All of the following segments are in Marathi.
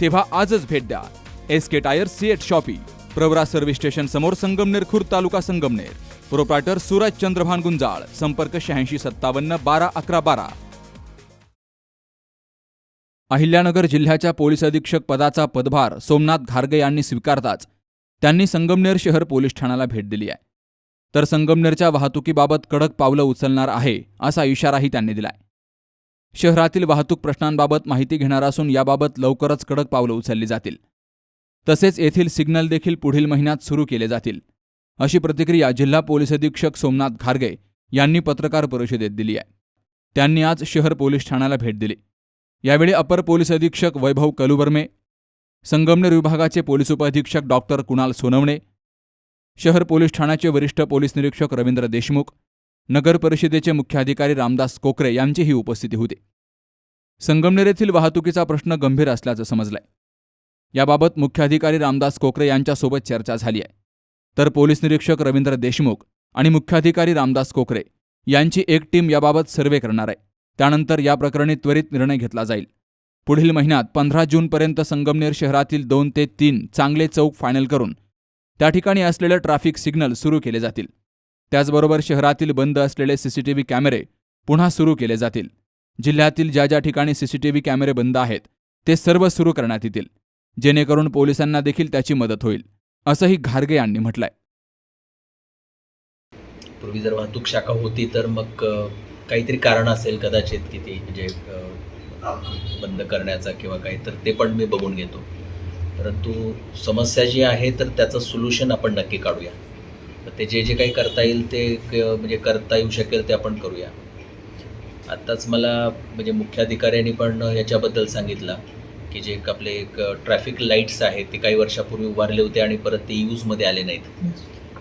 तेव्हा आजच भेट द्या. S K tyre CEAT shoppe Pravara service station समोर संगमनेर खुर्द तालुका संगमनेर. प्रोप्रायटर सूरज चंद्रभान गुंजाळ संपर्क शहाऐंशी सत्तावन्न बारा अकरा बारा. अहिल्यानगर जिल्ह्याच्या पोलीस अधीक्षक पदाचा पदभार सोमनाथ घारगे यांनी स्वीकारताच त्यांनी संगमनेर शहर पोलीस ठाण्याला भेट दिली आहे. तर संगमनेरच्या वाहतुकीबाबत कडक पावलं उचलणार आहे असा इशाराही त्यांनी दिलाय. शहरातील वाहतूक प्रश्नांबाबत माहिती घेणार असून याबाबत लवकरच कडक पावलं उचलली जातील. तसेच येथील सिग्नल देखील पुढील महिन्यात सुरू केले जातील. अशी प्रतिक्रिया जिल्हा पोलीस अधीक्षक सोमनाथ घारगे यांनी पत्रकार परिषदेत दिली आहे. त्यांनी आज शहर पोलीस ठाण्याला भेट दिली. यावेळी अपर पोलीस अधीक्षक वैभव कलुवर्मे संगमनेर विभागाचे पोलीस उपअधीक्षक डॉक्टर कुणाल सोनवणे शहर पोलीस ठाण्याचे वरिष्ठ पोलीस निरीक्षक रवींद्र देशमुख नगर परिषदेचे मुख्याधिकारी रामदास कोकरे यांचीही उपस्थिती होती. संगमनेर येथील वाहतुकीचा प्रश्न गंभीर असल्याचं समजलंय. याबाबत मुख्याधिकारी रामदास कोकरे यांच्यासोबत चर्चा झाली आहे. तर पोलीस निरीक्षक रवींद्र देशमुख आणि मुख्याधिकारी रामदास कोकरे यांची एक टीम याबाबत सर्वे करणार आहे. त्यानंतर या प्रकरणी त्वरित निर्णय घेतला जाईल. पुढील महिन्यात पंधरा जूनपर्यंत संगमनेर शहरातील दोन ते तीन चांगले चौक फायनल करून त्या ठिकाणी असलेले ट्रॅफिक सिग्नल सुरू केले जातील. त्याचबरोबर शहरातील बंद असलेले सीसीटीव्ही कॅमेरे पुन्हा सुरू केले जातील. जिल्ह्यातील ज्या ज्या ठिकाणी सीसीटीव्ही कॅमेरे बंद आहेत ते सर्व सुरू करण्यात येतील. जेणेकरून पोलिसांना देखील त्याची मदत होईल असंही घारगे यांनी म्हटलंय. पूर्वी जर वाहतूक शाखा होती तर मग काहीतरी कारण असेल कदाचित की ती म्हणजे बंद करण्याचा किंवा काही तर ते पण मी बघून घेतो. परंतु समस्या जी आहे तर त्याचं सोल्युशन आपण नक्की काढूया. तर ते जे जे काही करता येईल ते क- म्हणजे करता येऊ शकेल ते आपण करूया. आत्ताच मला म्हणजे मुख्याधिकाऱ्यांनी पण याच्याबद्दल सांगितलं की जे एक आपले एक ट्रॅफिक लाईट्स आहेत ते काही वर्षापूर्वी उभारले होते आणि परत ते यूजमध्ये आले नाहीत.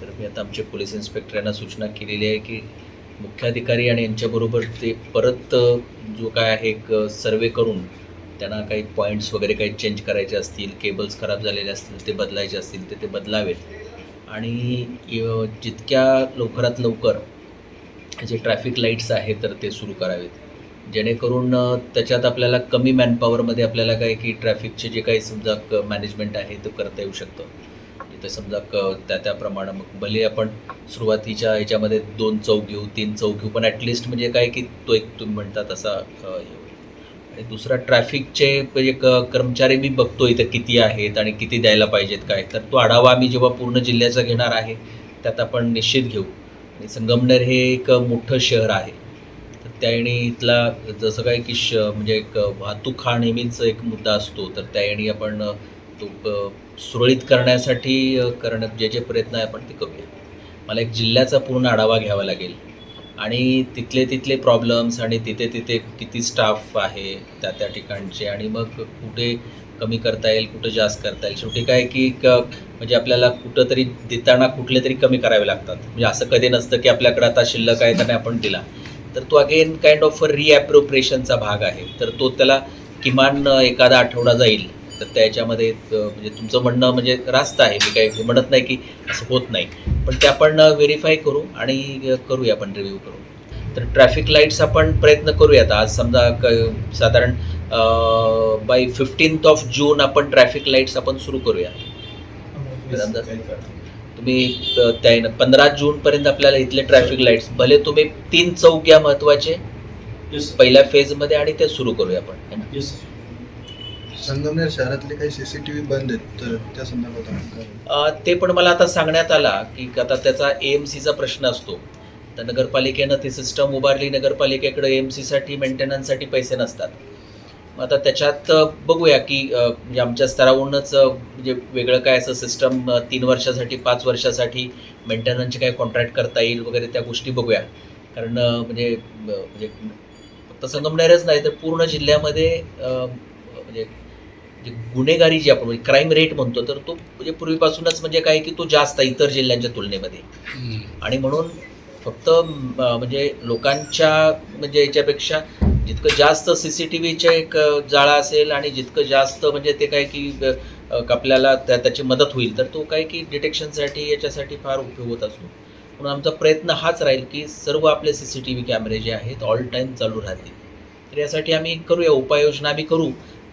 तर मी आता आमचे पोलीस इन्स्पेक्टर यांना सूचना केलेली आहे की मुख्याधिकारी आणि यांच्याबरोबर ते परत जो काय आहे एक सर्वे करून त्यांना काही पॉईंट्स वगैरे काही चेंज करायचे असतील केबल्स खराब झालेले असतील ते बदलायचे असतील ते ते बदलावेत. आणि जितक्या लवकरात लवकर जे ट्रॅफिक लाईट्स आहेत तर ते सुरू करावेत. जेणेकरून त्याच्यात आपल्याला कमी मॅनपॉवरमध्ये आपल्याला काय की ट्रॅफिकचे जे काही समजा मॅनेजमेंट आहे ते करता येऊ शकतं. जिथं समजा क त्या त्याप्रमाणे मग भले आपण सुरुवातीच्या ह्याच्यामध्ये दोन चौक घेऊ तीन चौक घेऊ पण ॲटलिस्ट म्हणजे काय की तो एक तुम्ही म्हणता तसा हे होईल. आणि दुसरा ट्रॅफिकचे म्हणजे क कर्मचारी मी बघतो इथं किती आहेत आणि किती द्यायला पाहिजेत काय. तर तो आढावा आम्ही जेव्हा पूर्ण जिल्ह्याचा घेणार आहे त्यात आपण निश्चित घेऊ. आणि संगमनेर हे एक मोठं शहर आहे. तर त्याने इथला जसं काय की श म्हणजे एक वाहतूक हा नेहमीच एक मुद्दा असतो. तर त्याने आपण तो सुरळीत करण्यासाठी अ, करणं जे जे प्रयत्न आहे आपण ते करूया. मला एक जिल्ह्याचा पूर्ण आढावा घ्यावा लागेल. आणि तिथले तिथले प्रॉब्लेम्स आणि तिथे तिथे किती स्टाफ आहे त्या त्या ठिकाणचे आणि मग कुठे कमी करता येईल कुठं जास्त करता येईल? शेवटी काय की क म्हणजे आपल्याला कुठं तरी देताना कुठले तरी कमी करावे लागतात. म्हणजे असं कधी नसतं की आपल्याकडे आता शिल्लक आहे त्याने आपण दिला. तर तो अगेन काइंड ऑफ रिॲप्रोप्रिएशनचा भाग आहे. तर तो त्याला किमान एखादा आठवडा जाईल. तर त्याच्यामध्ये म्हणजे तुमचं म्हणणं म्हणजे रास्त आहे. मी काही म्हणत नाही की असं होत नाही. पण ते आपण व्हेरीफाय करू आणि करूया आपण रिव्ह्यू करू तर ट्रॅफिक लाईट्स आपण प्रयत्न करूयात. आज समजा क साधारण बाय फिफ्टीन्थ ऑफ जून आपण ट्रॅफिक लाईट्स आपण सुरू करूया? तुम्ही त्या पंधरा जूनपर्यंत आपल्याला इथले ट्रॅफिक लाईट्स भले तुम्ही तीन चौक घ्या महत्त्वाचे पहिल्या फेजमध्ये आणि ते सुरू करूया आपण. संगमनेर शहरातले काही सी सी टी व्ही बंद आहेत तर त्या संदर्भात आपण काय बोलू? अ, ते पण मला आता सांगण्यात आला की आता त्याचा ए एम सीचा प्रश्न असतो. तर नगरपालिकेनं ती सिस्टम उभारली नगरपालिकेकडे ए एम सीसाठी मेंटेनन्ससाठी पैसे नसतात. मग आता त्याच्यात अ, बघूया की अ, म्हणजे आमच्या स्तरावरूनच अ, म्हणजे वेगळं काय असं सिस्टम तीन वर्षासाठी पाच वर्षासाठी मेंटेनन्सचे काय कॉन्ट्रॅक्ट करता येईल वगैरे त्या गोष्टी बघूया. कारण अ, म्हणजे अ, म्हणजे फक्त संगमनेरच नाही तर पूर्ण जिल्ह्यामध्ये अ, म्हणजे गुन्हेगारी जी आपण क्राईम रेट म्हणतो तर तो म्हणजे पूर्वीपासूनच म्हणजे काय की तो जास्त आहे इतर जिल्ह्यांच्या तुलनेमध्ये. आणि म्हणून फक्त म्हणजे लोकांच्या म्हणजे याच्यापेक्षा जितकं जास्त सी सी टी व्हीचे एक जाळा असेल आणि जितकं जास्त म्हणजे ते काय की आपल्याला त्या त्याची मदत होईल तर तो काय की डिटेक्शनसाठी याच्यासाठी फार उपयोग होत असतो. म्हणून आमचा प्रयत्न हाच राहील की सर्व आपले सी सी टी व्ही कॅमेरे जे आहेत ऑल टाईम चालू राहतील. तर यासाठी आम्ही करूया उपाययोजना आम्ही करू.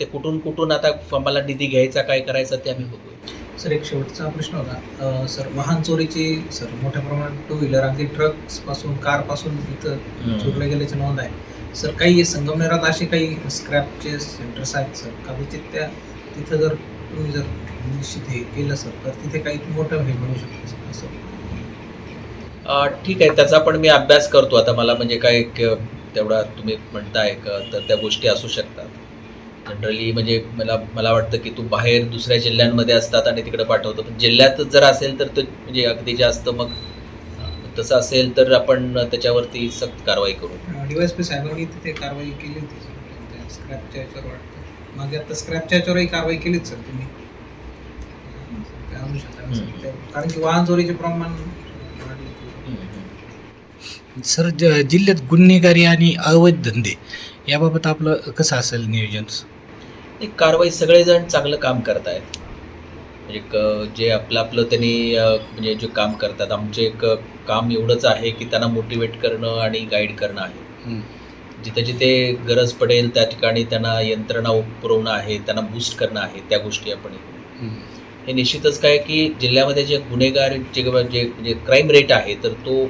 ते कुठून कुठून आता आम्हाला निधी घ्यायचा काय करायचा ते आम्ही बघूया. सर एक शेवटचा प्रश्न होता. सर वाहन चोरीची सर मोठ्या प्रमाणात टू व्हीलर अगदी ट्रक्सपासून कारपासून इथं चोरले गेल्याची नोंद आहे. सर काही संगमनेरात असे काही स्क्रॅपचे सेंटर्स आहेत सर? कदाचित त्या तिथं जर तुम्ही जर निश्चित हे केलं सर तर तिथे काही मोठं हे बनू शकतं सर ठीक आहे त्याचा पण मी अभ्यास करतो आता. मला म्हणजे काय तेवढा तुम्ही म्हणताय का तर त्या गोष्टी असू शकतात. जनरली म्हणजे मला मला वाटतं की तू बाहेर दुसऱ्या जिल्ह्यांमध्ये असतात आणि तिकडे पाठवतो. पण जिल्ह्यातच जर असेल तर ते म्हणजे अगदी जास्त मग तसं असेल तर आपण त्याच्यावरती सक्त कारवाई करू. डिवायस पी सायबरनी तिथे कारवाई केली होती. सर त्या स्क्रॅपच्या याच्यावर वाटतं. मागे आता स्क्रॅपच्या याच्यावरही कारवाई केलीच सर तुम्ही. कारण की वाहन चोरीचे प्रमाण सर जिल्ह्यात गुन्हेगारी आणि अवैध धंदे याबाबत आपलं कसं असेल नियोजन? एक कारवाई सगळेजण चांगलं काम करतायत. म्हणजे क- जे आपलं आपलं त्यांनी म्हणजे जे काम करतात. आमचे एक काम एवढंच आहे की त्यांना मोटिवेट करणं आणि गाईड करणं आहे. जिथे जिथे गरज पडेल त्या ठिकाणी त्यांना यंत्रणा पुरवणं आहे त्यांना बूस्ट करणं आहे त्या गोष्टी आपण हे. हे निश्चितच काय की जिल्ह्यामध्ये जे गुन्हेगार जे जे म्हणजे क्राईम रेट आहे तर तो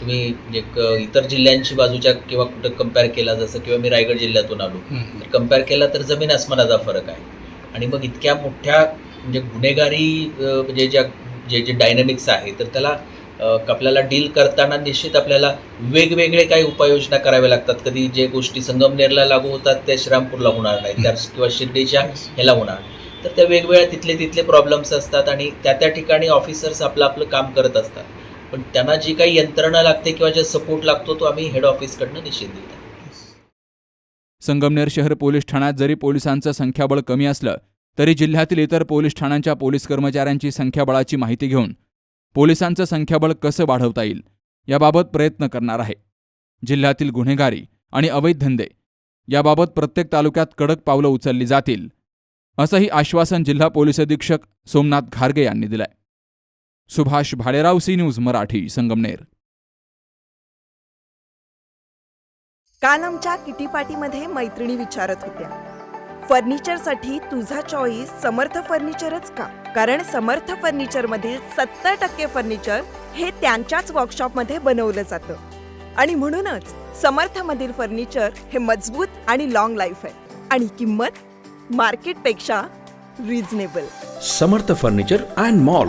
तुम्ही म्हणजे इतर जिल्ह्यांची बाजूच्या किंवा कुठं कंपेअर केला जसं किंवा मी रायगड जिल्ह्यातून आलो तर कंपेअर केला तर जमीन आसमानाचा फरक आहे. आणि मग इतक्या मोठ्या म्हणजे गुन्हेगारी म्हणजे ज्या जे जे डायनॅमिक्स आहे तर त्याला आपल्याला डील करताना निश्चित आपल्याला वेगवेगळे काही उपाययोजना कराव्या लागतात. कधी जे गोष्टी संगमनेरला लागू होतात त्या श्रीरामपूरला होणार नाही त्या किंवा शिर्डीच्या ह्याला होणार. तर त्या वेगवेगळ्या तिथले तिथले प्रॉब्लेम्स असतात आणि त्या त्या ठिकाणी ऑफिसर्स आपलं आपलं काम करत असतात. पण त्यांना जी काही यंत्रणा लागते किंवा जे सपोर्ट लागतो तो आम्ही हेड ऑफिसकडनं निश्चित देतो संगमनेर शहर पोलीस ठाण्यात जरी पोलिसांचं संख्याबळ कमी असलं तरी जिल्ह्यातील इतर पोलीस ठाण्यांच्या पोलीस कर्मचाऱ्यांची संख्याबळाची माहिती घेऊन पोलिसांचं संख्याबळ कसं वाढवता येईल याबाबत प्रयत्न करणार आहे. जिल्ह्यातील गुन्हेगारी आणि अवैध धंदे याबाबत प्रत्येक तालुक्यात कडक पावलं उचलली जातील असंही आश्वासन जिल्हा पोलीस अधीक्षक सोमनाथ घारगे यांनी दिलंय. Subhash Bhaderao C news Marathi Sangamner. काल आमच्या किटी पार्टीमध्ये मैत्रिणी विचारत होत्या. फर्निचरसाठी तुझा चॉईस समर्थ फर्निचरच का? कारण समर्थ फर्निचर मधील सत्तर टक्के फर्निचर हे त्यांच्याच वर्कशॉपमध्ये बनवलं जातं. आणि म्हणूनच समर्थ मधील फर्निचर हे मजबूत आणि लॉंग लाईफ आहे. आणि किंमत मार्केटपेक्षा reasonable Samarth furniture and mall.